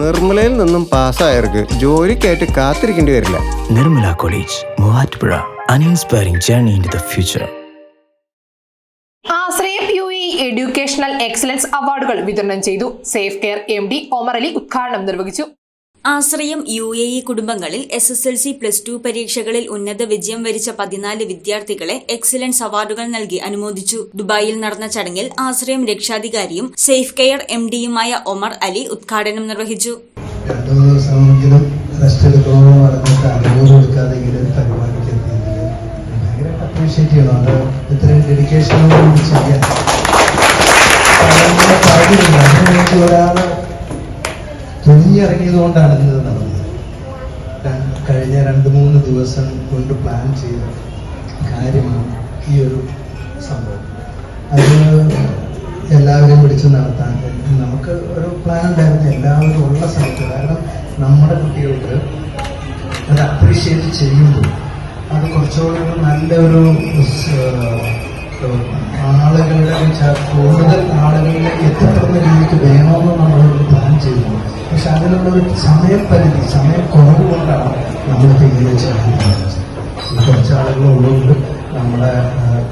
നിർമ്മലയിൽ നിന്നും പാസ്സായവർക്ക് ജോലിക്കായിട്ട് കാത്തിരിക്കേണ്ടി വരില്ല. Nirmala college Muvattupuzha. An inspiring journey in the future. Ashrayam U E educational excellence അവാർഡുകൾ വിതരണം ചെയ്തു. Safe care M D Omar Ali ഉദ്ഘാടനം നിർവഹിച്ചു. ആശ്രയം യു എ ഇ കുടുംബങ്ങളിൽ S S L C plus two പരീക്ഷകളിൽ ഉന്നത വിജയം വരിച്ച പതിനാല് വിദ്യാർത്ഥികളെ എക്സലൻസ് അവാർഡുകൾ നൽകി അനുമോദിച്ചു. ദുബായിൽ നടന്ന ചടങ്ങിൽ ആശ്രയം രക്ഷാധികാരിയും സേഫ് കെയർ എം ഡിയുമായ ഒമർ അലി ഉദ്ഘാടനം നിർവഹിച്ചു. തുനിഞ്ഞിറങ്ങിയത് കൊണ്ടാണ് ഇത് നടന്നത്. കഴിഞ്ഞ രണ്ട് മൂന്ന് ദിവസം കൊണ്ട് പ്ലാൻ ചെയ്ത കാര്യമാണ് ഈ ഒരു സംഭവം. അത് എല്ലാവരെയും വിളിച്ച് നടത്താൻ നമുക്ക് ഒരു പ്ലാൻ ഉണ്ടായിരുന്നു. എല്ലാവരും ഉള്ള സ്ഥലത്ത്. കാരണം നമ്മുടെ കുട്ടികൾക്ക് അത് അപ്രീഷിയേറ്റ് ചെയ്യുമ്പോൾ അത് കുറച്ചുകൂടി നല്ലൊരു ആളുകളുടെ കൂടുതൽ ആളുകളിലേക്ക് എത്തിപ്പെടുന്ന രീതിക്ക് വേണമെന്ന് നമ്മളൊരു പ്ലാൻ ചെയ്തിരുന്നു പക്ഷെ അതിനുള്ള ഒരു സമയപരിധി കുറവ് കൊണ്ടാണ് നമ്മളിപ്പോൾ ഇങ്ങനെ ചെയ്യുന്നത് കുറച്ച് ആളുകൾ ഉള്ളതുകൊണ്ട് നമ്മുടെ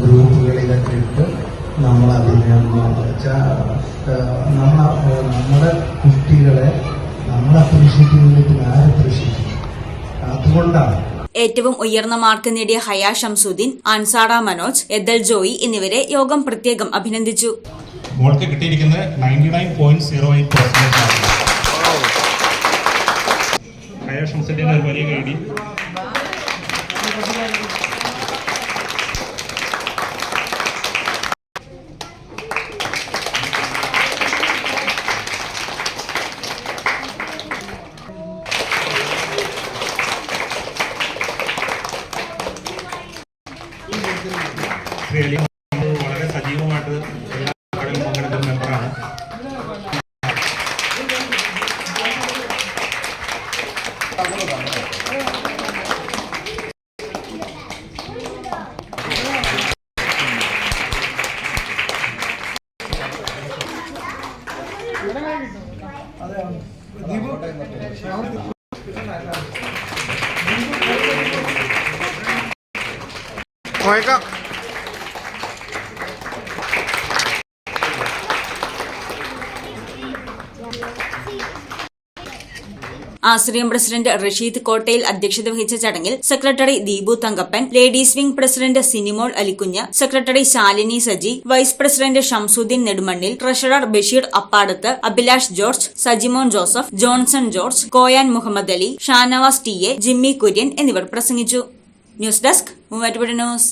ഗ്രൂപ്പുകളിലൊക്കെ ഇട്ട് നമ്മൾ അതിനെ നമ്മുടെ കുട്ടികളെ നമ്മൾ അപ്രീഷിയേറ്റ് ചെയ്യുന്നത് ആര് അപ്രീഷിയേറ്റ് ചെയ്യും? അതുകൊണ്ടാണ്. ഏറ്റവും ഉയർന്ന മാർക്ക് നേടിയ ഹയാ ഷംസുദ്ദീൻ അൻസാറ മനോജ് എദൽ ജോയി എന്നിവരെ യോഗം പ്രത്യേകം അഭിനന്ദിച്ചു. മോൾക്ക് കിട്ടിയിരിക്കുന്നത് ninety nine point zero eight percentage ആണ്. ഹയ ഷംസുദ്ദീൻ ഒരു വലിയ കൈഡി വളരെ സജീവമായിട്ട് എല്ലാ പോയേക്കാം ആശ്രയം പ്രസിഡന്റ് റഷീദ് കോട്ടയിൽ അധ്യക്ഷത വഹിച്ച ചടങ്ങിൽ secretary Deepu Thankappan ladies wing president Sinimol Alikunju secretary Shalini Saji vice president Shamsuddin Nedumannil treasurer Basheer Appadath Abhilash George Sajimon Joseph Johnson George Koyan Muhammad Ali Shanavas T A Jimmy Kurian എന്നിവർ പ്രസംഗിച്ചു. News desk Muvattupuzha news.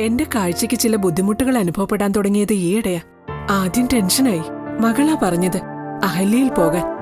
എന്റെ കാഴ്ചയ്ക്ക് ചില ബുദ്ധിമുട്ടുകൾ അനുഭവപ്പെടാൻ തുടങ്ങിയത് ഈയിടെയാ. ആദ്യം ടെൻഷനായി. മകളാ പറഞ്ഞത് അഹല്യയിൽ പോകാൻ.